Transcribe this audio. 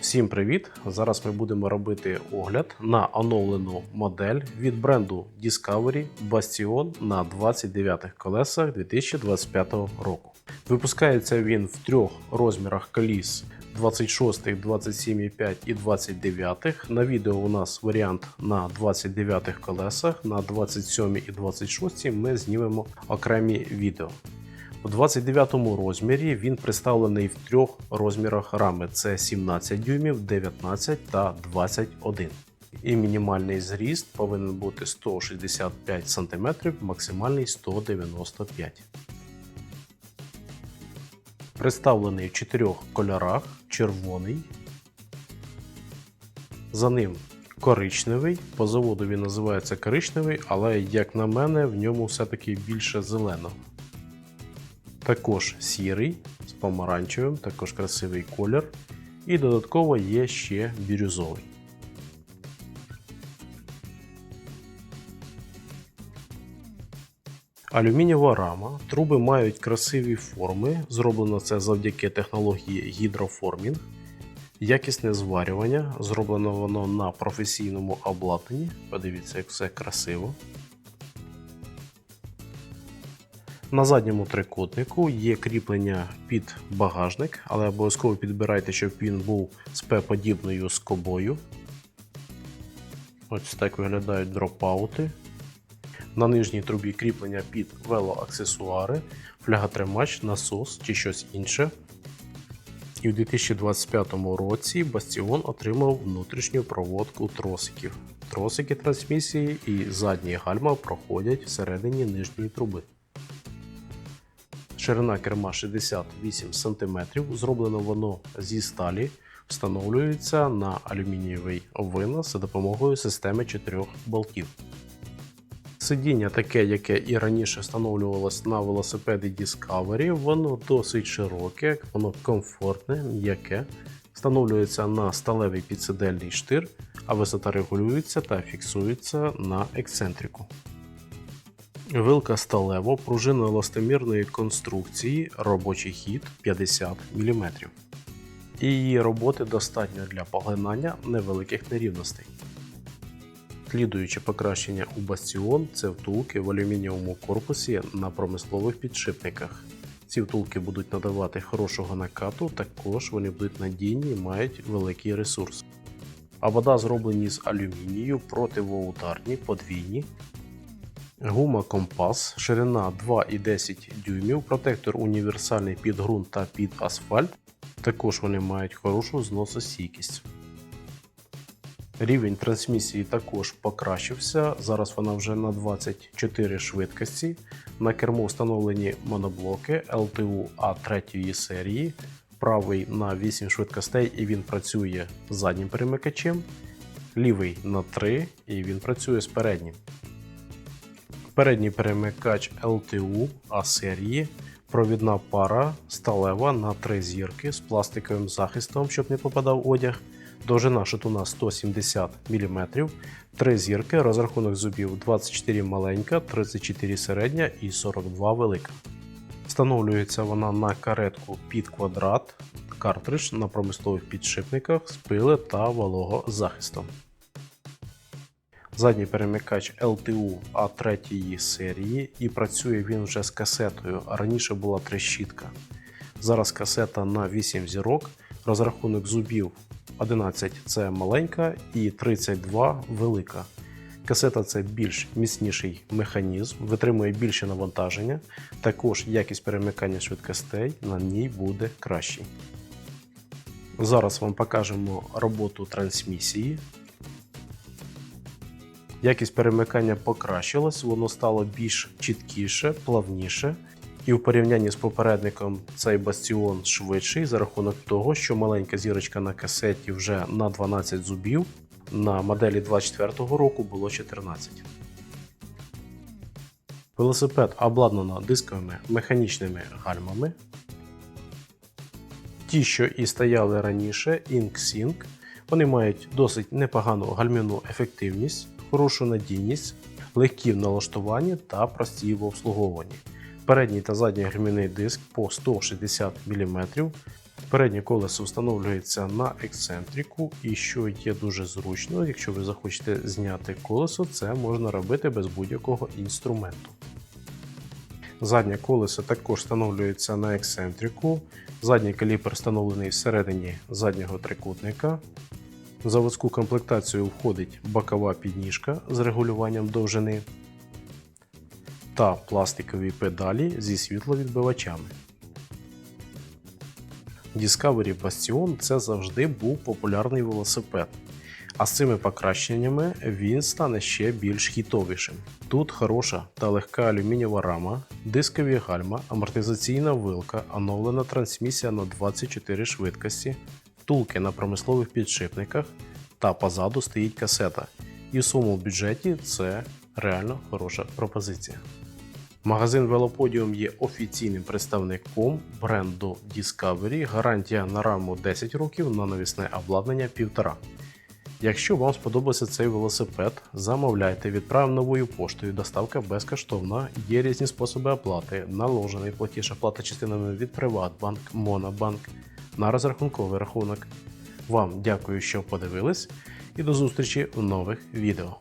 Всім привіт! Зараз ми будемо робити огляд на оновлену модель від бренду Discovery Bastion на 29 колесах 2025 року. Випускається він в трьох розмірах коліс 26, 27,5 і 29. На відео у нас варіант на 29 колесах, на 27 і 26 ми знімемо окремі відео. У 29 розмірі він представлений в трьох розмірах рами: це 17 дюймів, 19 та 21. І мінімальний зріст повинен бути 165 см, максимальний 195 Представлений в чотирьох кольорах: червоний, за ним коричневий. По заводу він називається коричневий, але, як на мене, в ньому все-таки більше зеленого. Також сірий з помаранчевим, також красивий колір. І додатково є ще бірюзовий. Алюмінієва рама. Труби мають красиві форми. Зроблено це завдяки технології гідроформінг. Якісне зварювання. Зроблено воно на професійному обладнанні. Подивіться, як все красиво. На задньому трикутнику є кріплення під багажник, але обов'язково підбирайте, щоб він був з П-подібною скобою. Ось так виглядають дропаути. На нижній трубі кріплення під велоаксесуари, фляготримач, насос чи щось інше. І в 2025 році Бастіон отримав внутрішню проводку тросиків. Тросики трансмісії і задні гальма проходять всередині нижньої труби. Ширина керма 68 см. Зроблено воно зі сталі, встановлюється на алюмінієвий винос за допомогою системи 4 болтів. Сидіння таке, яке і раніше встановлювалось на велосипеді Discovery, воно досить широке, воно комфортне, м'яке. Встановлюється на сталевий підсидельний штир, а висота регулюється та фіксується на ексцентрику. Вилка сталево пружинно еластомірної конструкції, робочий хід 50 мм. І її роботи достатньо для поглинання невеликих нерівностей. Слідуюче покращення у Бастіон це втулки в алюмінієвому корпусі на промислових підшипниках. Ці втулки будуть надавати хорошого накату, також вони будуть надійні і мають великий ресурс. А вода зроблені з алюмінію, противоударні, подвійні. Гума компас, ширина 2,10 дюймів, протектор універсальний під ґрунт та під асфальт. Також вони мають хорошу зносостійкість. Рівень трансмісії також покращився. Зараз вона вже на 24 швидкості. На керму встановлені моноблоки LTU A3 серії. Правий на 8 швидкостей і він працює заднім перемикачем. Лівий на 3 і він працює з переднім. Передній перемикач LTU А серії. Провідна пара сталева на 3 зірки з пластиковим захистом, щоб не попадав одяг. Довжина шатуна 170 мм, 3 зірки, розрахунок зубів 24 маленька, 34 середня і 42 велика. Встановлюється вона на каретку під квадрат, картридж на промислових підшипниках з пили та вологозахистом. Задній перемикач LTU A3 серії і працює він вже з касетою, а раніше була трещітка. Зараз касета на 8 зірок, розрахунок зубів 11 це маленька і 32 велика. Касета це більш міцніший механізм, витримує більше навантаження. Також якість перемикання швидкостей на ній буде кращий. Зараз вам покажемо роботу трансмісії. Якість перемикання покращилась, воно стало більш чіткіше, плавніше. І в порівнянні з попередником цей бастіон швидший за рахунок того, що маленька зірочка на касеті вже на 12 зубів, на моделі 24 року було 14. Велосипед обладнано дисковими механічними гальмами. Ті, що і стояли раніше, InkSync, вони мають досить непогану гальмівну ефективність, хорошу надійність, легкі в налаштуванні та прості в обслуговуванні. Передній та задній гальмівний диск по 160 мм, Переднє колесо встановлюється на ексцентрику, і що є дуже зручно, якщо ви захочете зняти колесо, це можна робити без будь-якого інструменту. Заднє колесо також встановлюється на ексцентрику. Задній каліпер встановлений всередині заднього трикутника. Заводську комплектацію входить бокова підніжка з регулюванням довжини та пластикові педалі зі світловідбивачами. Discovery Bastion це завжди був популярний велосипед. А з цими покращеннями він стане ще більш хітовішим. Тут хороша та легка алюмінієва рама, дискові гальма, амортизаційна вилка, оновлена трансмісія на 24 швидкості, втулки на промислових підшипниках та позаду стоїть касета. І в своєму бюджеті це реально хороша пропозиція. Магазин Велоподіум є офіційним представником бренду Discovery. Гарантія на раму 10 років, на навісне обладнання 1,5. Якщо вам сподобався цей велосипед, замовляйте, відправимо новою поштою, доставка безкоштовна, є різні способи оплати, наложений платіж оплата частинами від Приватбанк, Монобанк на розрахунковий рахунок. Вам дякую, що подивились, і до зустрічі в нових відео.